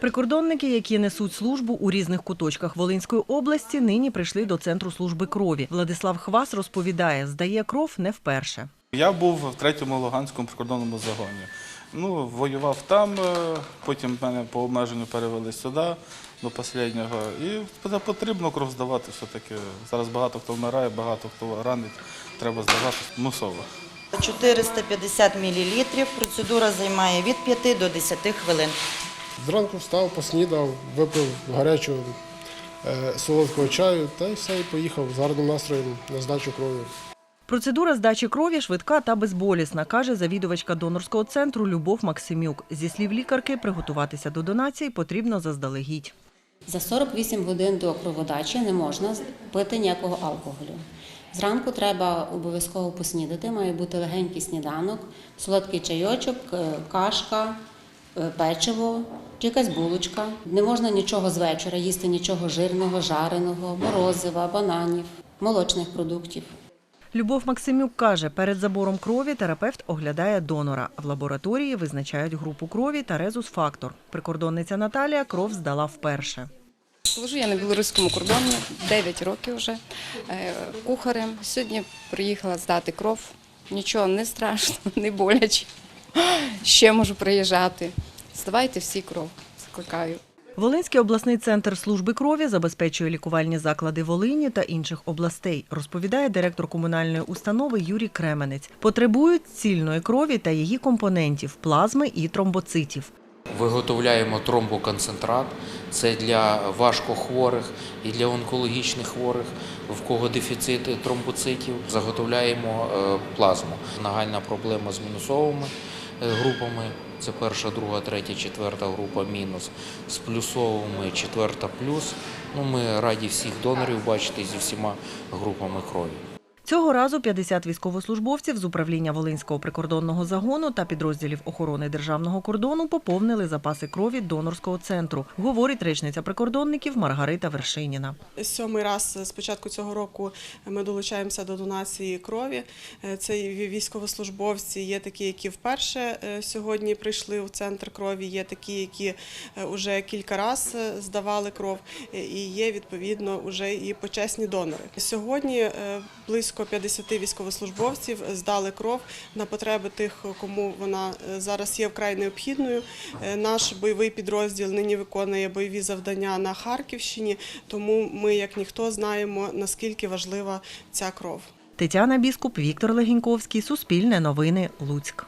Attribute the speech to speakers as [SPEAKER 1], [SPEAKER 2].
[SPEAKER 1] Прикордонники, які несуть службу у різних куточках Волинської області, нині прийшли до центру служби крові. Владислав Хвас розповідає, здає кров не вперше.
[SPEAKER 2] Я був в третьому Луганському прикордонному загоні. Ну, воював там, е, потім мене по обмеженню перевели сюди до останнього. І потрібно- потрібно кров здавати все-таки. Зараз багато хто вмирає, багато хто ранить. Треба здавати мусово.
[SPEAKER 3] 450 мл. Процедура займає від 5 до 10 хвилин.
[SPEAKER 4] Зранку встав, поснідав, випив гарячого е, солодкого чаю та й все, і поїхав з гарним настроєм на здачу крові.
[SPEAKER 1] Процедура здачі крові швидка та безболісна, каже завідувачка донорського центру Любов Максимюк. Зі слів лікарки, приготуватися до донації потрібно заздалегідь.
[SPEAKER 5] За 48 годин до кроводачі не можна пити ніякого алкоголю. Зранку треба обов'язково поснідати, має бути легенький сніданок, солодкий чайочок, е, кашка, печиво чи якась булочка. Не можна нічого з вечора їсти, нічого жирного, жареного, морозива, бананів, молочних продуктів.
[SPEAKER 1] Любов Максимюк каже, перед забором крові терапевт оглядає донора. В лабораторії визначають групу крові та резус-фактор. Прикордонниця Наталія кров здала вперше.
[SPEAKER 6] Служу я на білоруському кордоні 9 років вже е, кухарем. Сьогодні приїхала здати кров. Нічого не страшно, не боляче. Ще можу приїжджати. Здавайте всі кров, закликаю.
[SPEAKER 1] Волинський обласний центр служби крові забезпечує лікувальні заклади Волині та інших областей, розповідає директор комунальної установи Юрій Кременець. Потребують цільної крові та її компонентів плазми і тромбоцитів.
[SPEAKER 7] Виготовляємо тромбоконцентрат. Це для важкохворих і для онкологічних хворих, в кого дефіцит тромбоцитів. Заготовляємо е, плазму. Нагальна проблема з мінусовими групами. Це перша, друга, третя, четверта група мінус. З плюсовими четверта плюс. Ну, ми раді всіх донорів бачити зі всіма групами крові.
[SPEAKER 1] Цього разу 50 військовослужбовців з управління Волинського прикордонного загону та підрозділів охорони державного кордону поповнили запаси крові донорського центру, говорить речниця прикордонників Маргарита Вершиніна.
[SPEAKER 8] Сьомий раз з початку цього року ми долучаємося до донації крові. Е, Це військовослужбовці, є такі, які вперше е, сьогодні прийшли в центр крові, є такі, які вже кілька разів здавали кров, е, і є відповідно вже і почесні донори. Сьогодні е, близько 50 військовослужбовців здали кров на потреби тих, кому вона е, зараз є вкрай необхідною. Е, Наш бойовий підрозділ нині виконує бойові завдання на Харківщині, тому ми, як ніхто, знаємо наскільки важлива ця кров.
[SPEAKER 1] Тетяна Біскуп, Віктор Легіньковський, Суспільне новини, Луцьк.